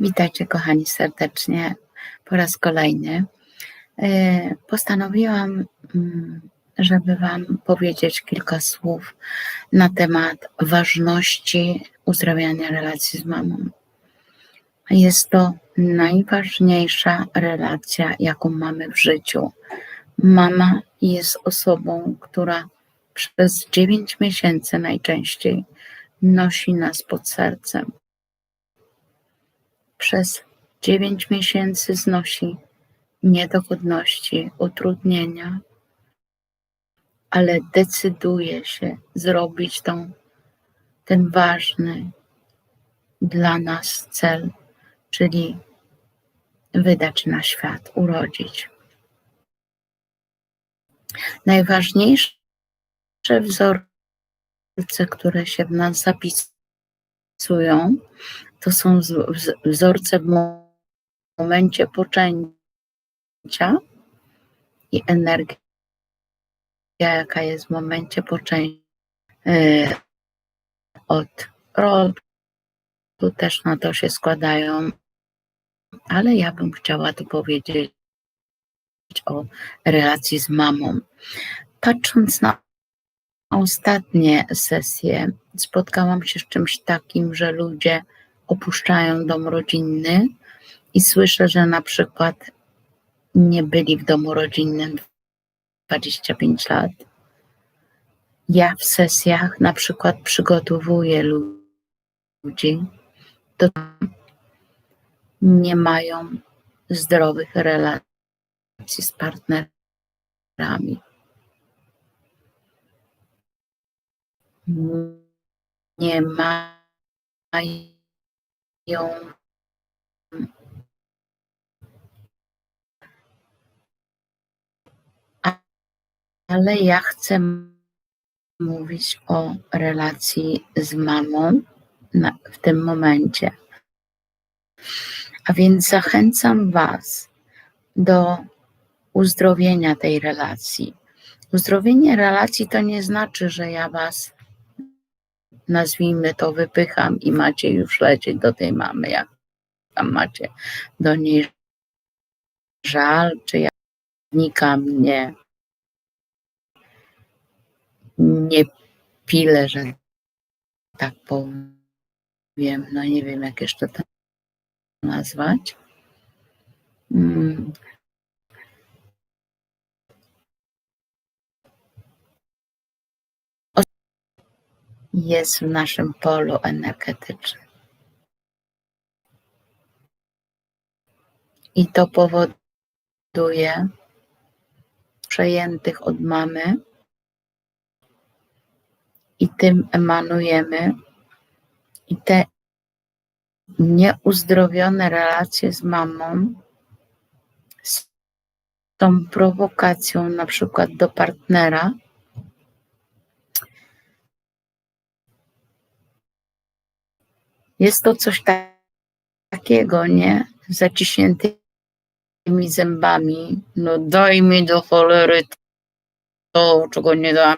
Witajcie kochani serdecznie po raz kolejny. E, Postanowiłam, mm, żeby Wam powiedzieć kilka słów na temat ważności uzdrawiania relacji z mamą. Jest to najważniejsza relacja, jaką mamy w życiu. Mama jest osobą, która przez 9 miesięcy najczęściej nosi nas pod sercem przez dziewięć miesięcy znosi niedogodności, utrudnienia, ale decyduje się zrobić tą, ten ważny dla nas cel, czyli wydać na świat, urodzić. Najważniejsze wzorce, które się w nas zapisują, to są wzorce w momencie poczęcia i energia, jaka jest w momencie poczęcia e, od rodu, też na to się składają, ale ja bym chciała tu powiedzieć o relacji z mamą. Patrząc na ostatnie sesje, spotkałam się z czymś takim, że ludzie opuszczają dom rodzinny i słyszę, że na przykład nie byli w domu rodzinnym 25 lat. Ja w sesjach na przykład przygotowuję ludzi do nie mają zdrowych relacji z partnerami. Nie mają ją ale ja chcę mówić o relacji z mamą na, w tym momencie. A więc zachęcam Was do uzdrowienia tej relacji. Uzdrowienie relacji to nie znaczy, że ja Was nazwijmy to, wypycham i macie już lecieć do tej mamy, jak tam macie do niej żal, czy jak wnika mnie nie pile, że tak powiem, no nie wiem jak jeszcze to nazwać. Jest w naszym polu energetycznym. I to powoduje przejętych od mamy i tym emanujemy i te nieuzdrowione relacje z mamą z tą prowokacją na przykład do partnera Jest to coś takiego, nie? Zaciśniętymi zębami. No daj mi do cholery to, czego nie dam